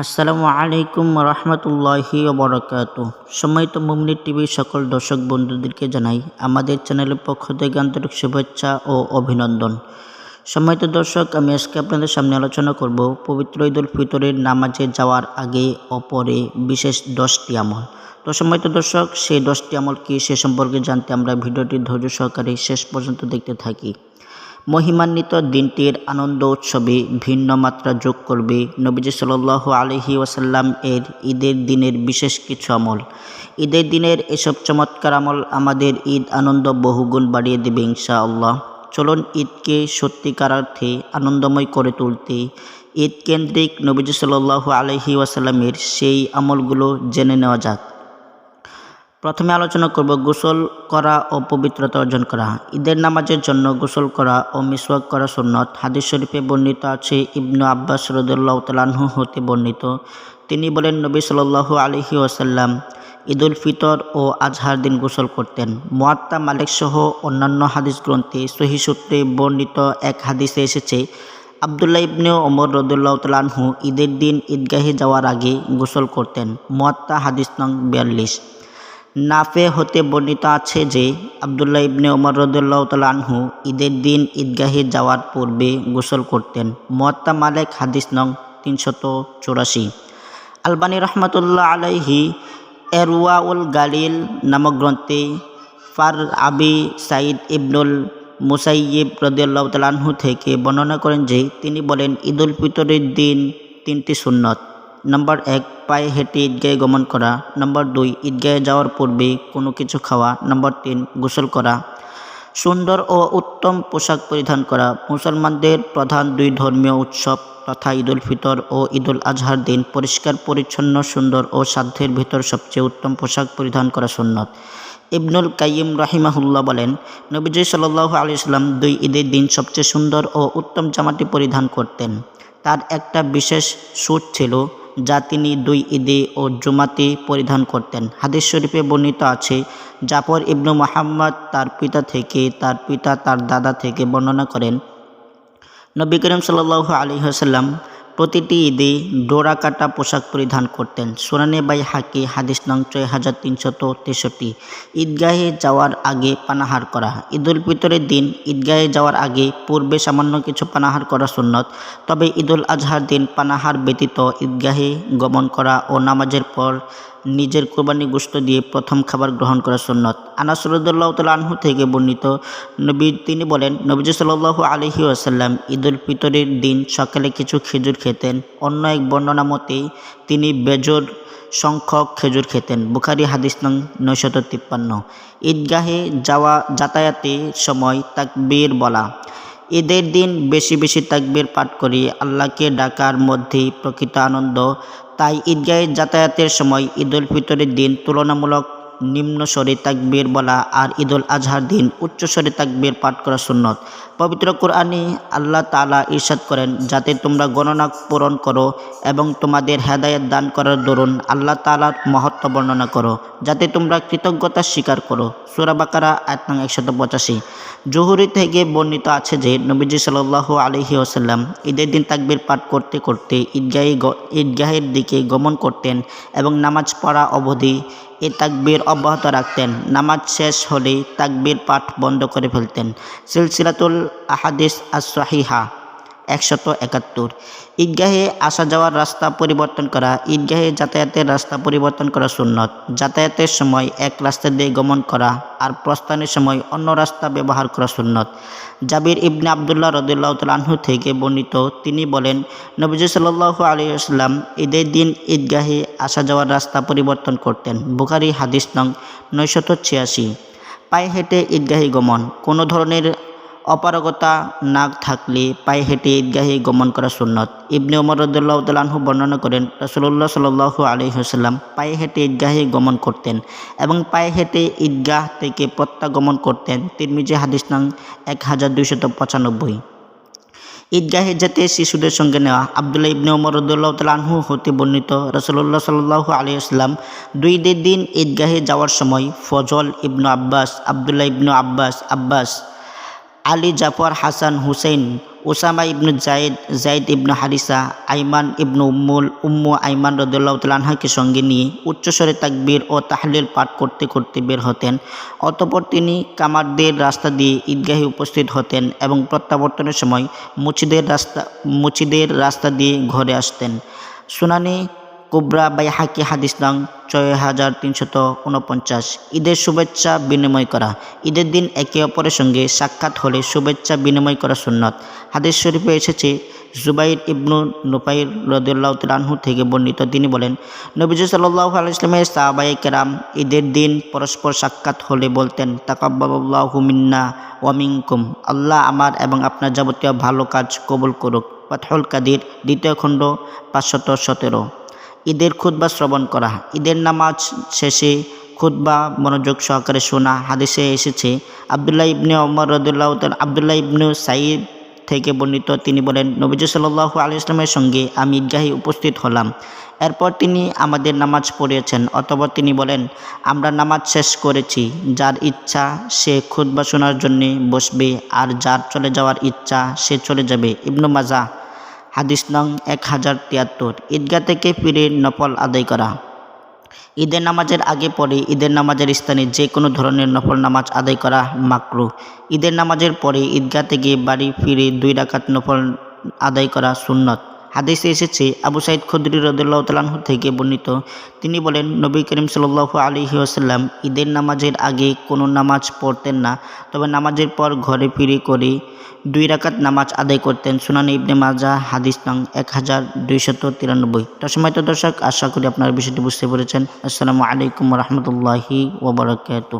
আসসালামু আলাইকুম রহমতুল্লাহি বরকাত সম্মানিত মুমনি টিভির সকল দর্শক বন্ধুদেরকে জানাই, আমাদের চ্যানেলের পক্ষ থেকে আন্তরিক শুভেচ্ছা ও অভিনন্দন। সম্মানিত দর্শক, আমি আজকে আপনাদের সামনে আলোচনা করব পবিত্র ঈদুল ফিতরের নামাজে যাওয়ার আগে ও পরে বিশেষ দশটি আমল। তো সম্মানিত দর্শক, সেই দশটি আমল কি সে সম্পর্কে জানতে আমরা ভিডিওটি ধৈর্য সহকারে শেষ পর্যন্ত দেখতে থাকি। মহিমান্বিত দিনটির আনন্দ উৎসবে ভিন্ন মাত্রা যোগ করবে নবীজি সাল আলহি ওয়াসাল্লাম এর ঈদের দিনের বিশেষ কিছু আমল। ঈদের দিনের এসব চমৎকার আমল আমাদের ঈদ আনন্দ বহুগুণ বাড়িয়ে দেবে ইনশাআল্লাহ। চলুন ঈদকে সত্যিকার অর্থে আনন্দময় করে তুলতে ঈদ কেন্দ্রিক নবীজি সাল আলহি ওয়াসাল্লামের সেই আমলগুলো জেনে নেওয়া যাক। প্রথমে আলোচনা করব গোসল করা ও পবিত্রতা অর্জন করা। ঈদের নামাজের জন্য গোসল করা ও মিসওয়াক করা সুন্নত। হাদিস শরীফে বর্ণিত আছে, ইবনু আব্বাস রদুল্লাহ তালাহু হতে বর্ণিত। তিনি বলেন, নবী সাল্লাহ আলহি ওসাল্লাম ঈদুল ফিতর ও আজহার দিন গোসল করতেন। মোয়াত্তা মালিক সহ অন্যান্য হাদিস গ্রন্থে সহি সূত্রে বর্ণিত এক হাদিসে এসেছে, আবদুল্লাহ ইবনে ওমর রদুল্লাহ তালাহু ঈদের দিন ঈদগাহে যাওয়ার আগে গোসল করতেন। মোয়াত্তা হাদিস নং বিয়াল্লিশ। নাফে হতে বর্ণিত আছে যে আবদুল্লাহ ইবনে ওমর রদুল্লাহ আনহু ঈদের দিন ঈদগাহে যাওয়ার পূর্বে গোসল করতেন। মোয়াত্তা মালেক হাদিস নং তিনশত চৌরাশি। আলবানী রহমতুল্লাহ আলাইহি এরওয়াউল গালিল নামক গ্রন্থে ফার আবি সাইদ ইবনুল মুসাইয়িব রদুল্লাহ থেকে বর্ণনা করেন যে তিনি বলেন, ঈদুল ফিতরের দিন তিনটি সুন্নত। নম্বর এক পায়ে হেঁটে ঈদগাহে গমন করা। নম্বর দুই, ঈদগাহে যাওয়ার পূর্বে কোনো কিছু খাওয়া। নম্বর তিন, গোসল করা। সুন্দর ও উত্তম পোশাক পরিধান করা। মুসলমানদের প্রধান দুই ধর্মীয় উৎসব তথা ঈদুল ফিতর ও ঈদুল আজহার দিন। পরিষ্কার, পরিচ্ছন্ন, সুন্দর ও সাধ্যের ভিতর সবচেয়ে উত্তম পোশাক পরিধান করা সুন্নত। ইবনুল কাইম রাহিমাহুল্লাহ বলেন, নবীজ সাল্লাহ আলি সাল্লাম দুই ঈদের দিন সবচেয়ে সুন্দর ও উত্তম জামাটি পরিধান করতেন। তার একটা বিশেষ স্যুট ছিল যা তিনি দুই ঈদে ও জুমাতে পরিধান করতেন। হাদিস শরীফে বর্ণিত আছে, জাফর ইবনু মোহাম্মদ তার পিতা থেকে তার পিতা তার দাদা থেকে বর্ণনা করেন, নবী করিম সাল্লাহ আলী হাসাল্লাম প্রতিটি ঈদে ডোরা কাটা পোশাক পরিধান করতেন। সোনানে বাই হাকি হাদিস নং ছয় হাজার তিনশত তেষট্টি। ঈদগাহে যাওয়ার আগে পানাহার করা। ঈদুল ফিতরের দিন, ঈদগাহে যাওয়ার আগে পূর্বে সামান্য কিছু পানাহার করা সুন্নত, তবে ঈদুল আজহার দিন পানাহার ব্যতীত ঈদগাহে গমন করা ও নামাজের পর নিজের কোরবানি গোস্ত দিয়ে প্রথম খাবার গ্রহণ করা সুন্নত। আনাস রদুল্লাহ থেকে বর্ণিত নবী, তিনি বলেন, নবীজ সাল্লাহ আলহি আসাল্লাম ঈদুল ফিতরের দিন সকালে কিছু খেজুর খেতেন। অন্য এক বর্ণনা মতে তিনি বেজর সংখ্যক খেজুর খেতেন। বুখারি হাদিস নং নয়শত তিপ্পান্ন। ঈদগাহে যাওয়া, যাতায়াতের সময় তাকবীর বলা। ঈদের দিন বেশি বেশি তাকবীর পাঠ করি আল্লাহকে ডাকার মধ্যেই প্রকৃত আনন্দ। তাই ঈদগাহে যাতায়াতের সময় ঈদুল ফিতরের দিন তুলনামূলক নিম্ন স্বরে তাকবীর বলা আর ঈদুল আজহার দিন উচ্চ স্বরে তাকবীর পাঠ করা সুন্নত। পবিত্র কোরআনে আল্লাহ তালা ইরশাদ করেন, যাতে তোমরা গণনা পূরণ করো এবং তোমাদের হেদায়ত দান করার দরুন আল্লাহ তালার মহত্ব বর্ণনা করো, যাতে তোমরা কৃতজ্ঞতা স্বীকার করো। সুরাবাকারা এক নং একশত পঁচাশি। জহুরি থেকে বর্ণিত আছে যে, নবীজি সাল আলহি আসাল্লাম ঈদের দিন তাকবির পাঠ করতে করতে ঈদগাহে ঈদগাহের দিকে গমন করতেন এবং নামাজ পড়া অবধি এ তাকবির অব্যাহত রাখতেন। নামাজ শেষ হলে তাকবির পাঠ বন্ধ করে ফেলতেন। সিলসিলাতুল আহাদিস আসাহিহা একশত একাত্তর। ঈদগাহে আসা যাওয়ার রাস্তা পরিবর্তন করা, ঈদগাহে যাতায়াতের রাস্তা পরিবর্তন করা সুন্নত। যাতায়াতের সময় এক রাস্তা দিয়ে গমন করা আর প্রস্থানের সময় অন্য রাস্তা ব্যবহার করা সুন্নত। জাবির ইবনে আবদুল্লাহ রদুল্লাহ তালাহু থেকে বর্ণিত তিনি বলেন, নবীজ সাল্লাহ আলী আসলাম ঈদের দিন ঈদগাহে আসা যাওয়ার রাস্তা পরিবর্তন করতেন। বুখারি হাদিস নং নয়শত ছিয়াশি। পায়ে হেঁটে ঈদগাহে গমন। কোনো ধরনের অপারগতা না থাকলে পায়ে হেঁটে ঈদগাহে গমন করা সুন্নত। ইবনে ওমর রদুল্লাহ তালাহু বর্ণনা করেন রসুল্লাহ সাল্লাহ আলী হাসাল্লাম পায়ে হেঁটে ঈদগাহে গমন করতেন এবং পায়ে হেঁটে ঈদগাহ থেকে প্রত্যাগমন করতেন। তিরমিজি হাদিস নং এক হাজার দুইশত পঁচানব্বই। ঈদগাহে যেতে শিশুদের সঙ্গে নেওয়া। আবদুল্লাহ ইবনে ওমর তালাহু হতে বর্ণিত রসুল্লাহ সাল্লাহ আলী আসলাম দুই দিন ঈদগাহে যাওয়ার সময় Fazl ibn Abbas, Abdullah ibn Abbas Abbas Ali Jafar Hasan Husain Osama ibn Zayed Zayed ibn Harisa, Ayman ibn Ummul, Ummu Ayman রদুল্লাহ তালাহাকে সঙ্গে নিয়ে উচ্চস্বরে তাকবীর ও তাহলিল পাঠ করতে করতে বের হতেন। অতপর তিনি কামারদের রাস্তা দিয়ে ঈদগাহে উপস্থিত হতেন এবং প্রত্যাবর্তনের সময় মুচিদের রাস্তা মুচিদের রাস্তা দিয়ে ঘরে আসতেন। সুনানি কুবরা বাই হাকি হাদিস নং ছয় হাজার তিনশত উনপঞ্চাশ। ঈদের শুভেচ্ছা বিনিময় করা। ঈদের দিন একে অপরের সঙ্গে সাক্ষাৎ হলে শুভেচ্ছা বিনিময় করা সুন্নত। হাদিস শরীফে এসেছে, জুবাইর ইবনু নুপাইর রদুল্লাহ তালাহু থেকে বর্ণিত। তিনি বলেন, নবীজ সাল্লাহ আলাইসলামের সাহাবাই কেরাম ঈদের দিন পরস্পর সাক্ষাৎ হলে বলতেন তাকাব্বাল্লাহু মিন্না ওয়ামিনকুম আল্লাহ আমার এবং আপনার যাবতীয় ভালো কাজ কবুল করুক। পাথল কাদির দ্বিতীয় খণ্ড, পাঁচশত সতেরো। ঈদের খুতবা শ্রবণ করা। ঈদের নামাজ শেষে খুতবা মনোযোগ সহকারে শোনা। হাদিসে এসেছে, আবদুল্লাহ ইবনে ওমর রদুল্লাহ আবদুল্লাহ ইবনু সাইদ থেকে বর্ণিত তিনি বলেন, নবীজ সাল্লাহু আলি ইসলামের সঙ্গে আমি ঈদগাহে উপস্থিত হলাম। এরপর তিনি আমাদের নামাজ পড়িয়েছেন, অতপর তিনি বলেন, আমরা নামাজ শেষ করেছি, যার ইচ্ছা সে খুতবা শোনার জন্যে বসবে, আর যার চলে যাওয়ার ইচ্ছা সে চলে যাবে। ইবনু মাজা হাদিস নং এক হাজার তিয়াত্তর। ঈদগা থেকে ফিরে নফল আদায় করা। ঈদের নামাজের আগে পরে ঈদের নামাজের স্থানে যে কোনো ধরনের নফল নামাজ আদায় করা মাকরু ঈদের নামাজের পরে ঈদগাহ থেকে বাড়ি ফিরে দুই রাকাত নফল আদায় করা সুন্নত। হাদিসে এসেছে, আবু সাইদ খুদ্রি রদুল্লাহ তালাহু থেকে বর্ণিত। তিনি বলেন, নবী করিম সাল আলহি আসাল্লাম ঈদের নামাজের আগে কোনো নামাজ পড়তেন না, তবে নামাজের পর ঘরে ফিরে করে দুই রাকাত নামাজ আদায় করতেন। সুনানি ইবনে মাজা হাদিস নং এক হাজার দুইশত তিরানব্বই। তো দর্শক, আশা করি আপনারা বিষয়টি বুঝতে পেরেছেন। আসসালামু আলাইকুম রহমতুল্লাহি ওবরাকাত